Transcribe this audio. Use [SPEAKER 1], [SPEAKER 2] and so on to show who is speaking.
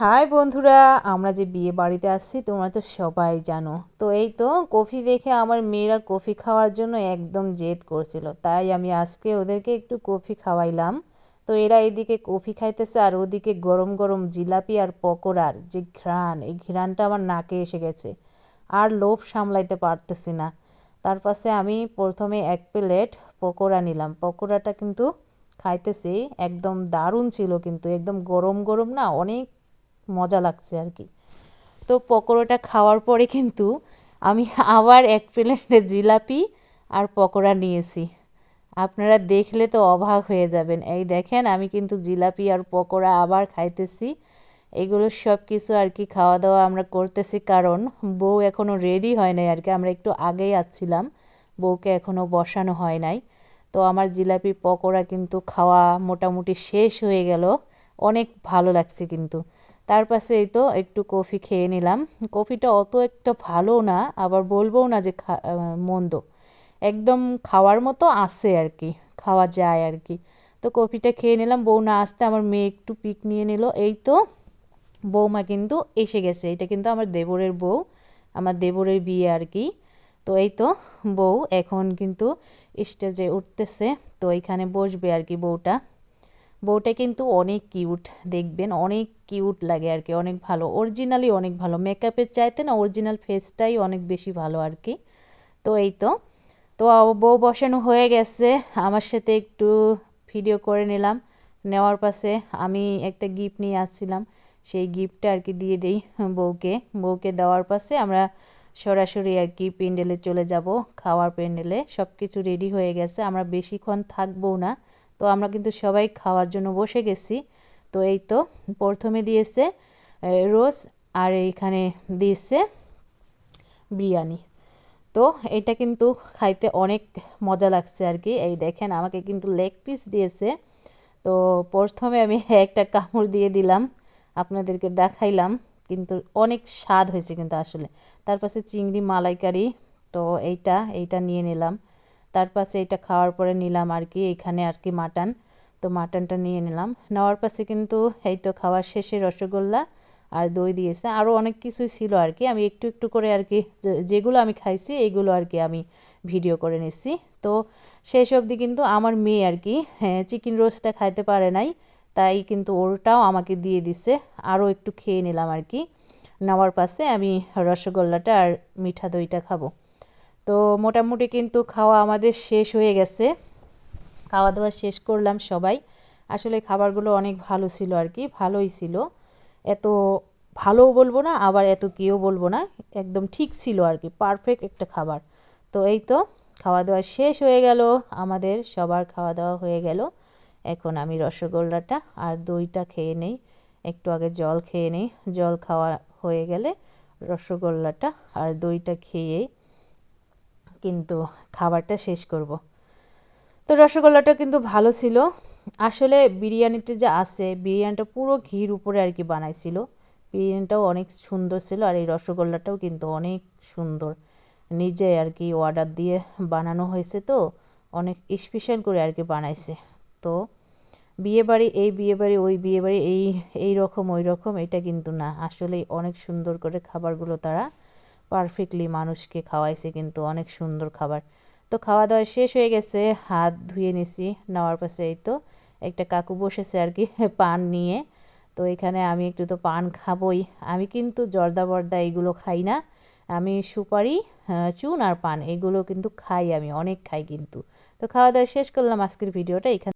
[SPEAKER 1] High বন্ধুরা, আমরা যে বিয়ে বাড়িতে আসছি, তোমরা তো সবাই জানো। তো এই তো কফি দেখে আমার মেয়েরা কফি খাওয়ার জন্য একদম জেদ করছিল। তাই আমি আজকে ওদেরকে একটু কফি খাওয়াইলাম। তো এরা এদিকে কফি খাইতেছে আর ওদিকে গরম গরম জিলাপি আর পকোড়ার যে ঘ্রাণ, এই ঘ্রাণটা আমার নাকে এসে গেছে। আর লোভ সামলাইতে পারতেছি না। তার পাশে আমি প্রথমে এক প্লেট পকোড়া নিলাম। পকোড়াটা কিন্তু খাইতেছি, একদম দারুণ ছিল কিন্তু, একদম গরম গরম না, অনেক মজা লাগছে আর কি। তো পকোড়াটা খাওয়ার পরে কিন্তু আমি আবার এক প্লেট জিলাপি আর পকোড়া নিয়েছি। আপনারা দেখলে তো অবাক হয়ে যাবেন। এই দেখেন, আমি কিন্তু জিলাপি আর পকোড়া আবার খাইতেছি। এগুলো সব কিছু আর কি খাওয়া দাওয়া আমরা করতেছি, কারণ বউ এখনও রেডি হয় নাই আর কি। আমরা একটু আগেই আসছিলাম, বউকে এখনও বসানো হয় নাই। তো আমার জিলাপি, পকোড়া কিন্তু খাওয়া মোটামুটি শেষ হয়ে গেল। অনেক ভালো লাগছে কিন্তু। তার পাশে এই তো একটু কফি খেয়ে নিলাম। কফিটা অত একটা ভালো না, আবার বলব না যে মন্দ। একদম খাওয়ার মতো আসে আর কি, খাওয়া যায় আর কি। তো কফিটা খেয়ে নিলাম, বউ না আসতে আমার মেয়ে একটু পিক নিয়ে নিল। এই তো বৌমা কিন্তু এসে গেছে, এটা কিন্তু আমার দেবরের বউ, আমার দেবরের বিয়ে আর কি। তো এই তো বউ এখন কিন্তু স্টেজে উঠতেছে, তো এইখানে বসবে আর কি বউটা। বউটা কিন্তু অনেক কিউট দেখবেন অনেক কিউট লাগে আর কি অনেক ভালো। অরিজিনালি অনেক ভালো। মেকআপের চাইতে না অরিজিনাল ফেসটাই অনেক বেশি ভালো আর কি তো এই তো। তো বউ বসানো হয়ে গেছে। আমার সাথে একটু ভিডিও করে নিলাম। নেওয়ার পাশে আমি একটা গিফট নিয়ে আসছিলাম। সেই গিফটটা আর কি দিয়ে দিই বউকে। বউকে দেওয়ার পাশে আমরা সরাসরি আর কি প্যান্ডেলে চলে যাব। খাওয়ার প্যান্ডেলে সব কিছু রেডি হয়ে গেছে। আমরা বেশিক্ষণ থাকব না। তো আমরা কিন্তু সবাই খাওয়ার জন্য বসে গেছি। তো এই তো প্রথমে দিয়েছে রোজ আর এইখানে দিয়েছে বিরিয়ানি। তো এটা কিন্তু খাইতে অনেক মজা লাগছে আর কি। এই দেখেন আমাকে কিন্তু লেগ পিস দিয়েছে। তো প্রথমে আমি একটা কামড় দিয়ে দিলাম, আপনাদেরকে দেখাইলাম, কিন্তু অনেক স্বাদ হয়েছে কিন্তু আসলে। তার পাশে চিংড়ি মালাইকারি, তো এইটা এইটা নিয়ে নিলাম। তার পাশে এটা খাওয়ার পরে নিলাম আর কি, এখানে আর কি মাটন। তো মাটনটা নিয়ে নিলাম। নেওয়ার পাশে কিন্তু এই তো খাওয়ার শেষে রসগোল্লা আর দই দিয়েছে। আরও অনেক কিছুই ছিল আর কি। আমি একটু একটু করে আর কি যেগুলো আমি খাইছি এইগুলো আর কি আমি ভিডিও করে নিচ্ছি। তো শেষ অবধি কিন্তু আমার মেয়ে আর কি হ্যাঁ চিকেন রোস্টটা খাইতে পারে নাই, তাই কিন্তু ওরটাও আমাকে দিয়ে দিছে। আরও একটু খেয়ে নিলাম আর কি। নেওয়ার পাশে আমি রসগোল্লাটা আর মিঠা দইটা খাব। তো মোটামুটি কিন্তু খাওয়া আমাদের শেষ হয়ে গেছে। খাওয়া দাওয়া শেষ করলাম সবাই। আসলে খাবারগুলো অনেক ভালো ছিল আর কি, ভালোই ছিল। এত ভালোও বলব না, আবার এত কেউ বলব না, একদম ঠিক ছিল আর কি পারফেক্ট একটা খাবার। তো এই তো খাওয়া দাওয়া শেষ হয়ে গেল, আমাদের সবার খাওয়া দাওয়া হয়ে গেল। এখন আমি রসগোল্লাটা আর দইটা খেয়ে নেই, একটু আগে জল খেয়ে নেই। জল খাওয়া হয়ে গেলে রসগোল্লাটা আর দইটা খেয়ে কিন্তু খাবারটা শেষ করব। তো রসগোল্লাটা কিন্তু ভালো ছিল। আসলে বিরিয়ানিটা যে আছে, বিরিয়ানিটা পুরো ঘির উপরে আর কি বানাইছিল। বিরিয়ানিটাও অনেক সুন্দর ছিল আর এই রসগোল্লাটাও কিন্তু অনেক সুন্দর। নিজে আর কি অর্ডার দিয়ে বানানো হয়েছে তো, অনেক স্পেশাল করে আর কি বানাইছে। তো বিয়েবাড়ি এই বিয়েবাড়ি, ওই বিয়েবাড়ি, এই এই রকম, ওই রকম, এটা কিন্তু না। আসলে অনেক সুন্দর করে খাবারগুলো তারা পারফেক্টলি মানুষকে খাওয়াইছে কিন্তু অনেক সুন্দর খাবার। তো খাওয়া দাওয়া শেষ হয়ে গেছে, হাত ধুয়ে নিছি, নেওয়ার পাশে এই তো একটা কাকু বসেছে আর কি, পান নিয়ে। তো এখানে আমি একটু তো পান খাবই। আমি কিন্তু জর্দা বর্দা এগুলো খাই না। আমি সুপারি চুন আর পান, এগুলো কিন্তু খাই আমি, অনেক খাই কিন্তু। তো খাওয়া দাওয়া শেষ করলাম আজকের ভিডিওটা এখানে